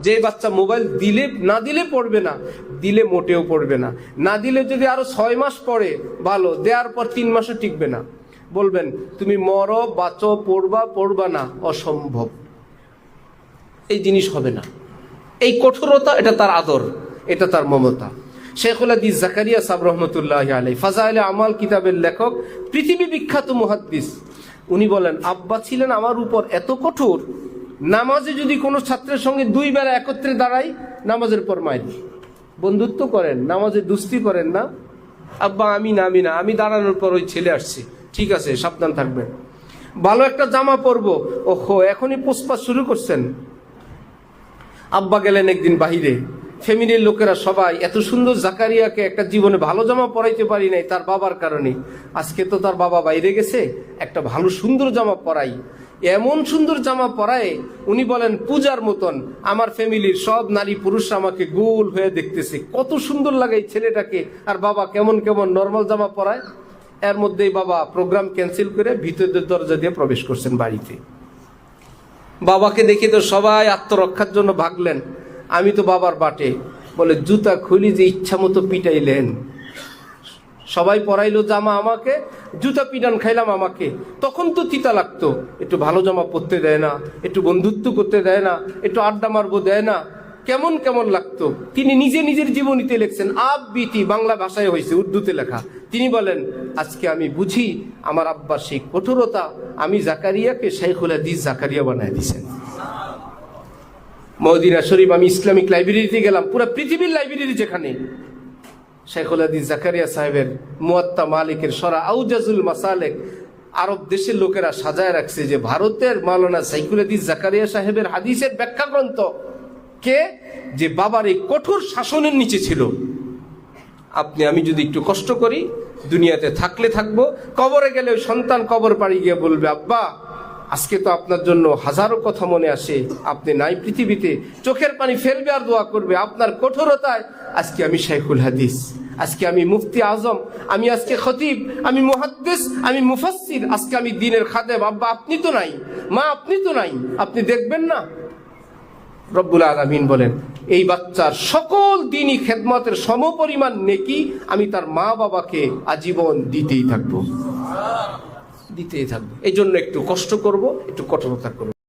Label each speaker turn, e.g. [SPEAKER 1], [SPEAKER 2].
[SPEAKER 1] যে বাচ্চা মোবাইল দিলে, না দিলে পড়বে না, দিলে মোটেও পড়বে না। না দিলে যদি আরও ছয় মাস পড়ে, ভালো, দেওয়ার পর তিন মাসও টিকবে না। বলবেন, তুমি মর, বাঁচো, পড়বা পড়বা না, অসম্ভব। এই জিনিস হবে না। এই কঠোরতা, এটা তার আদর, এটা তার মমতা। শেখুল হাদিস জাকারিয়া সাব রহমতুল্লাহ আলাই ফাজাইল আমাল কিতাবের লেখক, পৃথিবী বিখ্যাত মুহাদ্দিস। উনি বলেন, আব্বা ছিলেন আমার উপর এত কঠোর নামাজে যদি কোনো ছাত্রের সঙ্গে দুই বেলা একত্রে দাঁড়াই, নামাজের পর মাইল বন্ধুত্ব করেন, নামাজে দুস্তি করেন না। আব্বা, আমি না আমি না, আমি দাঁড়ানোর পর ওই ছেলে আসছি। ঠিক আছে, সাবধান থাকবেন। ভালো একটা জামা পরবো। ওহো, এখনই পোস্পাস শুরু করছেন। আব্বা গেলেন একদিন বাহিরে। ফ্যামিলির লোকেরা সবাই, এত সুন্দর জাকারিয়াকে একটা জীবনে ভালো জামা পরাইতে পারি নাই তার বাবার কারণে। আজকে তো তার বাবা বাইরে গেছে, একটা ভালো সুন্দর জামা পরাই। এমন সুন্দর জামা পরায় উনি বলেন, পূজার মতন আমার ফ্যামিলির সব নারী পুরুষ আমাকে গোল হয়ে দেখতেছে। কত সুন্দর লাগে এই ছেলেটাকে। আর বাবা কেমন কেমন নর্মাল জামা পরায়। এর মধ্যেই বাবা প্রোগ্রাম ক্যান্সেল করে ভিতরের দরজা দিয়ে প্রবেশ করছেন বাড়িতে। বাবাকে দেখে তো সবাই আত্মরক্ষার জন্য ভাগলেন। আমি তো বাবার বাটে। বলে, জুতা খুলি যে ইচ্ছা মতো পিটাইলেন। সবাই পরাইলো জামা আমাকে, জুতা পিডান খাইলাম আমাকে। তখন তো তিতা লাগতো, একটু ভালো জামা পরতে দেয় না, একটু বন্ধুত্ব করতে দেয় না, একটু আড্ডা মারবো দেয় না। কেমন কেমন লাগতো। তিনি নিজে নিজের জীবনীতে লিখছেন আব বিতি বাংলা ভাষায় হয়েছে, উর্দুতে লেখা। তিনি বলেন, আজকে আমি বুঝি আমার আব্বার সেই কঠোরতা, আমি জাকারিয়াকে শেখুল হাদিস জাকারিয়া বানায় দিছেন মদিনা শরীফ, আমি ইসলামিক লাইব্রেরিতে গেলাম, পুরো পৃথিবীর লাইব্রেরি যেখানে। শেখুল জাকারিয়া সাহেবের মুয়াত্তা মালিকের সরা আউজাজুল মাসালেক আরব দেশের লোকেরা সাজায় রাখছে যে ভারতের মাওলানা সাইকুল হাদিস জাকারিয়া সাহেবের হাদিসের ব্যাখ্যা গ্রন্থ কে? যে বাবার এই কঠোর শাসনের নিচে ছিল। আপনি, আমি যদি একটু কষ্ট করি, দুনিয়াতে থাকলে থাকব, কবরে গেলে ওই সন্তান কবর পাড়ি গিয়ে বলবে, আব্বা আজকে তো আপনার জন্য হাজারো কথা মনে আসে। আপনি নাই পৃথিবীতে, চোখের পানি ফেলবে আর দোয়া করবে। আপনার কঠোরতায় আজকে আমি শাইখুল হাদিস, আজকে আমি মুফতি আজম, আমি আজকে খতিব, আমি মুহাদ্দিস, আমি মুফাসসির, আজকে আমি দিনের খাদেম। আব্বা, আপনি তো নাই, মা আপনি তো নাই, আপনি দেখবেন না? রব্বুল আলমিন বলেন, এই বাচ্চার সকল দিনই খেদমতের সমপরিমাণ নেকি আমি তার মা বাবাকে আজীবন দিতেই থাকব। দিতেই থাকব। এই জন্য একটু কষ্ট করব একটু কঠোরতা করব।